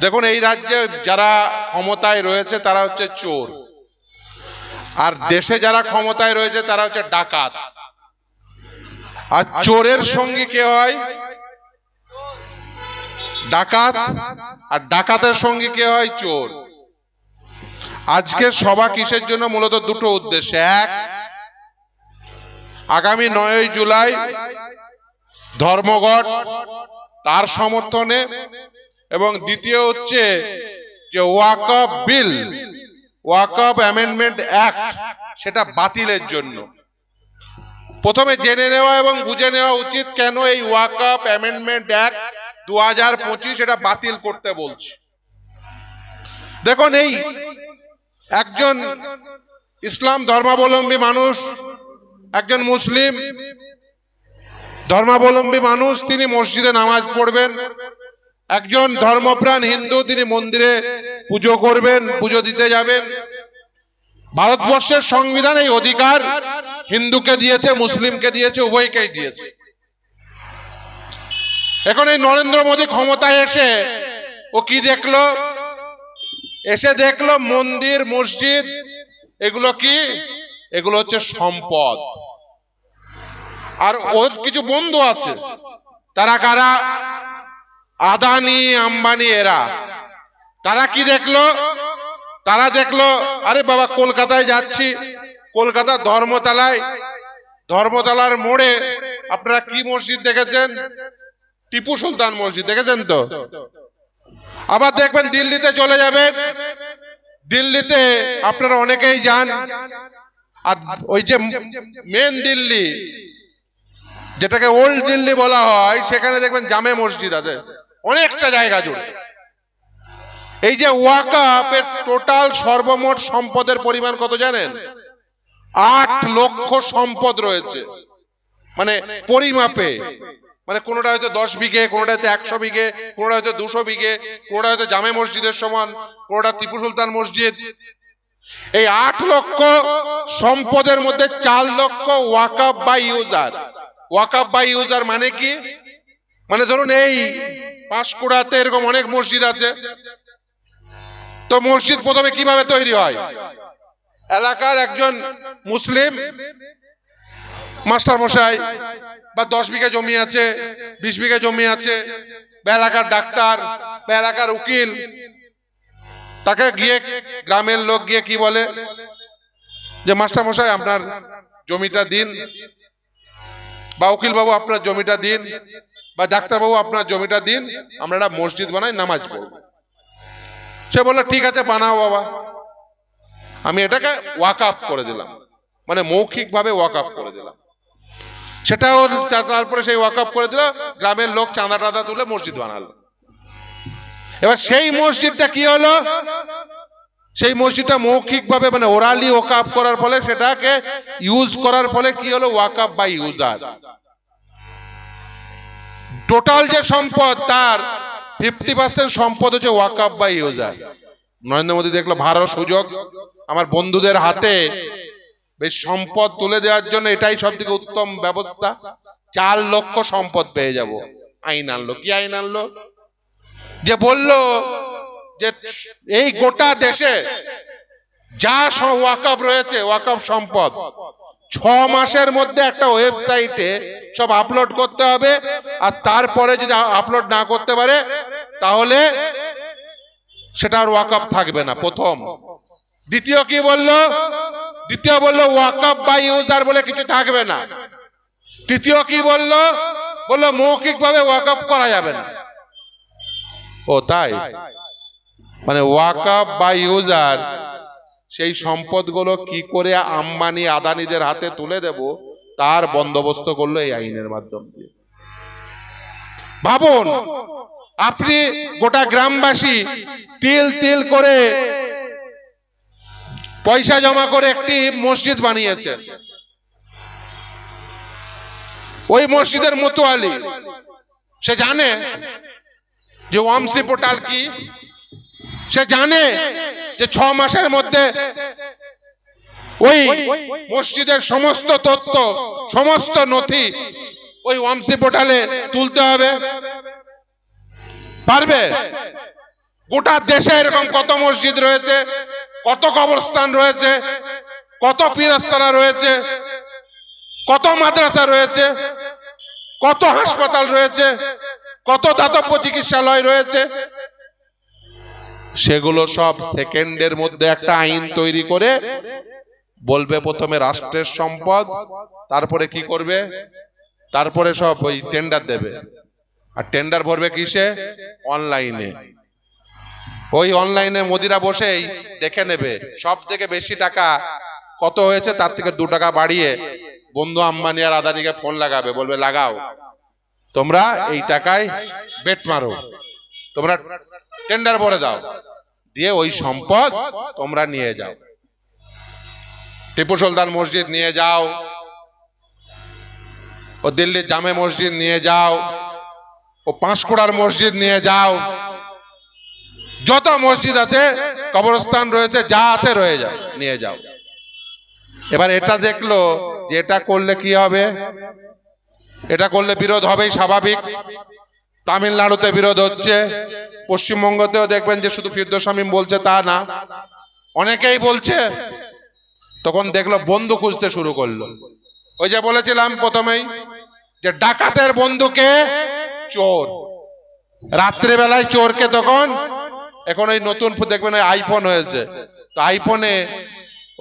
দেখুন, এই রাজ্যে যারা ক্ষমতায় রয়েছে, তারা হচ্ছে চোর। আর দেশে যারা ক্ষমতায় রয়েছে, তারা হচ্ছে ডাকাত। আর চোরের সঙ্গে কে হয়? ডাকাত। আর ডাকাতের সঙ্গে কে হয়? চোর। আজকে সভা কিসের জন্য? মূলত দুটো উদ্দেশ্য। এক, আগামী নয় জুলাই ধর্মঘট, তার সমর্থনে এবং দ্বিতীয় হচ্ছে যে ওয়াকফ বিল। ওয়াকফ অ্যামেন্ডমেন্ট অ্যাক্ট, সেটা বাতিলের জন্য। প্রথমে জেনে নেওয়া এবং বুঝে নেওয়া উচিত কেন এই ওয়াকফ অ্যামেন্ডমেন্ট অ্যাক্ট দু হাজার পঁচিশ এটা বাতিল করতে বলছে। দেখুন এই একজন ইসলাম ধর্মাবলম্বী মানুষ, একজন মুসলিম ধর্মাবলম্বী মানুষ, তিনি মসজিদে নামাজ পড়বেন। একজন ধর্মপ্রাণ হিন্দু, তিনি মন্দিরে পুজো করবেন, পুজো দিতে যাবেন। ভারতবর্ষের সংবিধান এই অধিকার হিন্দুকে দিয়েছে, মুসলিমকে দিয়েছে, উভয়কেই দিয়েছে। এখন এই নরেন্দ্র মোদী ক্ষমতায় এসে ও কি দেখল? এসে দেখল মন্দির, মসজিদ, এগুলো কি? এগুলো হচ্ছে সম্পদ। আর ওর কিছু বন্ধু আছে, তারা কারা? আদানি, আম্বানি, এরা। তারা কি দেখল? তারা দেখল, আরে বাবা, কলকাতায় যাচ্ছি। কলকাতা ধর্মতলায়। ধর্মতলার মোড়ে আপনারা কি মসজিদ দেখেছেন? টিপু সুলতান মসজিদ, দেখেছেন তো? আবার দেখবেন দিল্লিতে চলে যাবেন। দিল্লিতে আপনারা অনেকেই যান। আর ওই যে মেন দিল্লি, যেটাকে ওল্ড দিল্লি বলা হয়, সেখানে দেখবেন জামে মসজিদ আছে। অনেকটা জায়গা জুড়ে। এই যে ওয়াকাপের টোটাল সর্বমোট সম্পদের পরিমাণ কত জানেন? আট লক্ষ সম্পদ রয়েছে। মানে পরিমাপে। মানে কোনোটা হয়তো দশ বিঘে, কোনোটা হয়তো একশো বিঘে, কোনোটা হয়তো দুশো বিঘে, কোনোটা হয়তো জামে মসজিদের সমান, কোনোটা টিপু সুলতান মসজিদ। এই আট লক্ষ সম্পদের মধ্যে চার লক্ষ walkup by user. Walkup by user মানে কি? মানে ধরুন এই পাঁশকুড়াতে এরকম অনেক মসজিদ আছে। তো মসজিদ প্রথমে কীভাবে তৈরি হয়? এলাকার একজন মুসলিম মাস্টার মশাই বা দশ বিঘা জমি আছে, বিশ বিঘা জমি আছে, বা এলাকার ডাক্তার, বা এলাকার উকিল। তাকে গিয়ে গ্রামের লোক গিয়ে কি বলে? যে মাস্টার মশাই আপনার জমিটা দিন, বা উকিল বাবু আপনার জমিটা দিন। বা ডাক্তার বাবু আপনার জমিটা দিন, আমরা একটা মসজিদ বানাই, নামাজ পড়ব। সে বলল, ঠিক আছে, বানাও বাবা। আমি এটাকে ওয়াক আপ করে দিলাম। মানে মৌখিকভাবে ওয়াক আপ করে দিলাম। সেটাও তারপরে সেই ওয়াক আপ করে দিল, গ্রামের লোক চাঁদা টাদা তুলে মসজিদ বানালো। এবার সেই মসজিদটা কি হলো? সেই মসজিদটা মৌখিকভাবে মানে ওরালি ওয়াকাপ করার ফলে সেটাকে ইউজ করার ফলে কি হলো? ওয়াকাপ বাই ইউজার টোটাল যে সম্পদ তার ফিফটি পার্সেন্ট সম্পদ হচ্ছে ওয়াকাপ বাই ইউজার। নরেন্দ্র মোদী দেখল ভালো সুযোগ, আমার বন্ধুদের হাতে বেশ সম্পদ তুলে দেওয়ার জন্য এটাই সব থেকে উত্তম ব্যবস্থা। চার লক্ষ সম্পদ পেয়ে যাব। আইন আনলো। কি আইন আনলো? যে বলল যে এই গোটা দেশে যা ওয়াকআপ রয়েছে, ওয়াকআপ সম্পদ ছ মাসের মধ্যে একটা ওয়েবসাইটে সব আপলোড করতে হবে, আর তারপরে যদি আপলোড না করতে পারে, তাহলে সেটা আর ওয়াকআপ থাকবে না, প্রথম। দ্বিতীয় কি বলল? দ্বিতীয় বলল, ওয়াকআপ বা ইউজার বলে কিছু থাকবে না। তৃতীয় কি বলল? বলল, মৌখিকভাবে ওয়াকআপ করা যাবে না। ও, তাই? মানে ওয়াকআপ বা ইউজার সেই সম্পদগুলো কি করে আম্বানি আদানিদের হাতে তুলে দেব, তার বন্দোবস্ত করল এই আইনের মাধ্যম দিয়ে। ভাবুন, আপনি গোটা গ্রামবাসী তিল তিল করে পয়সা জমা করে একটি মসজিদ বানিয়েছেন। ওই মসজিদের মতো আলী সে জানে যে ওয়ামসি পোর্টাল কি? সে জানে যে ছ মাসের মধ্যে ওই মসজিদের সমস্ত তথ্য সমস্ত নথি ওই ওয়ামসি পোর্টালে তুলতে হবে। পারবে? গোটা দেশে এরকম কত মসজিদ রয়েছে, কত কবরস্থান রয়েছে, কত পীরস্তারা রয়েছে, কত মাদ্রাসা রয়েছে, কত হাসপাতাল রয়েছে, কত দাতব্য চিকিৎসালয় রয়েছে সেগুলো সব সেকেন্ডের মধ্যে একটা আইন তৈরি করে বলবে প্রথমে রাষ্ট্রের সম্পদ, তারপরে কি করবে? তারপরে সব ওই টেন্ডার দেবে। আর টেন্ডার ভরবে কিসে? অনলাইনে ওই অনলাইনে মোদিরা বসেই দেখে নেবে, সব থেকে বেশি টাকা কত হয়েছে, তার থেকে দু টাকা বাড়িয়ে বন্ধু আম্বানি আর আদানিকে ফোন লাগাবে, বলবে, লাগাও। তোমরা এই টাকায় বেট মারো। তোমরা টেন্ডার ভরে দাও দিয়ে ওই সম্পদ তোমরা নিয়ে যাও। টিপু সুলতান মসজিদ নিয়ে যাও। ও দিল্লির জামে মসজিদ নিয়ে যাও। ও পাঁশকুড়ার মসজিদ নিয়ে যাও। যত মসজিদ আছে, কবরস্থান রয়েছে, যা আছে রয়ে যাও, নিয়ে যাও। এবার এটা দেখল যে এটা করলে কি হবে? এটা করলে বিরোধ হবেই স্বাভাবিক। তামিলনাড়ুতে বিরোধ হচ্ছে। পশ্চিমবঙ্গতেও দেখবেন যে শুধু ফিরদোস্বামী বলছে তা না। অনেকেই বলছে, তখন দেখল বন্ধু খুঁজতে শুরু করল। ওই যে বলেছিলাম প্রথমেই যে ডাকাতের বন্ধুকে চোর। রাত্রেবেলায় চোরকে তখন এখন ওই নতুন দেখবেন ওই আইফোন হয়েছে। তো আইফোনে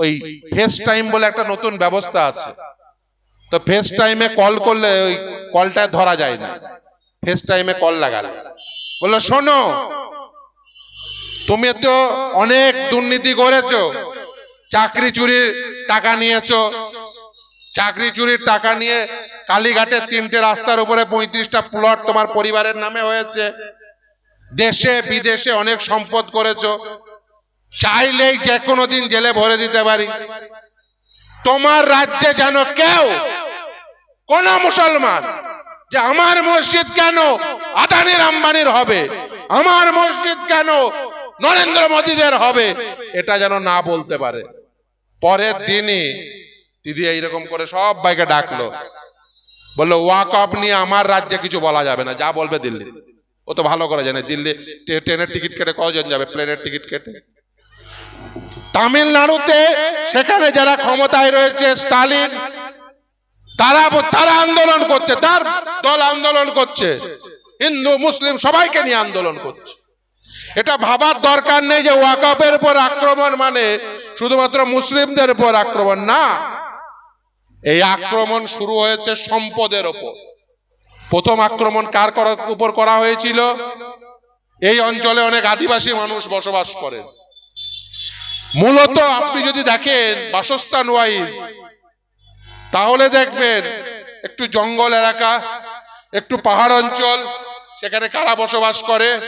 ওই ফেস টাইম বলে একটা নতুন ব্যবস্থা আছে। তো ফেস টাইমে কল করলে ওই কলটা ধরা যায় না। ফেস টাইমে কল লাগালে। বলল, শোনো, তুমি তো অনেক দুর্নীতি করেছ। চাকরি চুরির টাকা নিয়েছো। চাকরি চুরির টাকা নিয়ে কালীঘাটের তিনটে রাস্তার উপরে পঁয়ত্রিশটা প্লট তোমার পরিবারের নামে হয়েছে। দেশে, বিদেশে অনেক সম্পদ করেছ। চাইলেই যে কোনো দিন জেলে ভরে দিতে পারি। তোমার রাজ্যে যেন কেউ কোন মুসলমান যে আমার মসজিদ কেন আদানির আম্বানির হবে? আমার মসজিদ কেন নরেন্দ্র মোদীদের হবে? এটা যেন না বলতে পারে। পরের দিনই দিদি এইরকম করে সব বাইকে ডাকলো। বলল, ওয়াক অফ নিয়ে আমার রাজ্যে কিছু বলা যাবে না, যা বলবে দিল্লি। ও তো ভালো করে জানে, দিল্লি ট্রেনের টিকিট কেটে কজন যাবে, প্লেনের টিকিট কেটে? তামিলনাড়ুতে সেখানে যারা ক্ষমতায় রয়েছে, স্টালিন তারা তারা আন্দোলন করছে, তার দল আন্দোলন করছে। হিন্দু, মুসলিম সবাইকে নিয়ে আন্দোলন করছে। এটা ভাবার দরকার নেই যে ওয়াকাপের উপর আক্রমণ মানে শুধুমাত্র মুসলিমদের উপর আক্রমণ না। এই আক্রমণ শুরু হয়েছে সম্পদের ওপর। প্রথম আক্রমণ কার করার উপর করা হয়েছিল? এই অঞ্চলে অনেক আদিবাসী মানুষ বসবাস করেন মূলত আপনি যদি দেখেন বাসস্থান ওয়াইজ তাহলে দেখবেন, একটু জঙ্গল এলাকা, একটু পাহাড় অঞ্চল, সেখানে কারা বসবাস করে?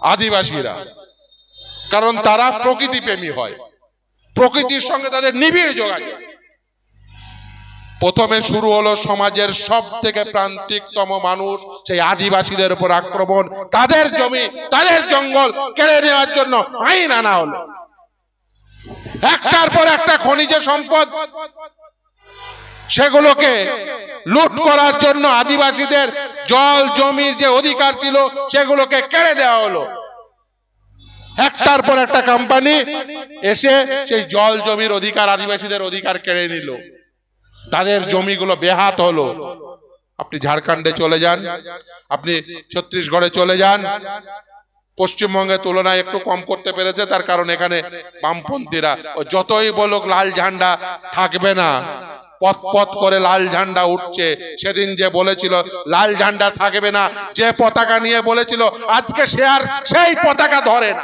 আদিবাসীরা। কারণ তারা প্রকৃতি প্রেমী হয়। প্রকৃতির সঙ্গে তাদের নিবিড় যোগাযোগ। প্রথমে শুরু হলো সমাজের সব থেকে প্রান্তিকতম মানুষ, সেই আদিবাসীদের উপর আক্রমণ। তাদের জমি, তাদের জঙ্গল কেড়ে নেওয়ার জন্য আইন আনা হলো। একটার পর একটা খনিজ সম্পদ সেগুলোকে লুট করার জন্য আদিবাসীদের জল, জমির যে অধিকার ছিল, সেগুলোকে কেড়ে দেওয়া হলো। একটার পর একটা কোম্পানি এসে সেই জল, জমির অধিকার, আদিবাসীদের অধিকার কেড়ে নিল। তাদের জমিগুলো বেহাত হলো। আপনি ঝাড়খণ্ডে চলে যান, আপনি ছত্তিশগড়ে চলে যান। পশ্চিমবঙ্গের তুলনায় একটু কম করতে পেরেছে, তার কারণ এখানে বামপন্থীরা। যতই বলুক, লাল ঝান্ডা থাকবে না। পথ পথ করে লাল ঝান্ডা উঠছে। সেদিন যে বলেছিল, লাল ঝান্ডা থাকবে না, যে পতাকা নিয়ে বলেছিল, আজকে সে আর সেই পতাকা ধরে না।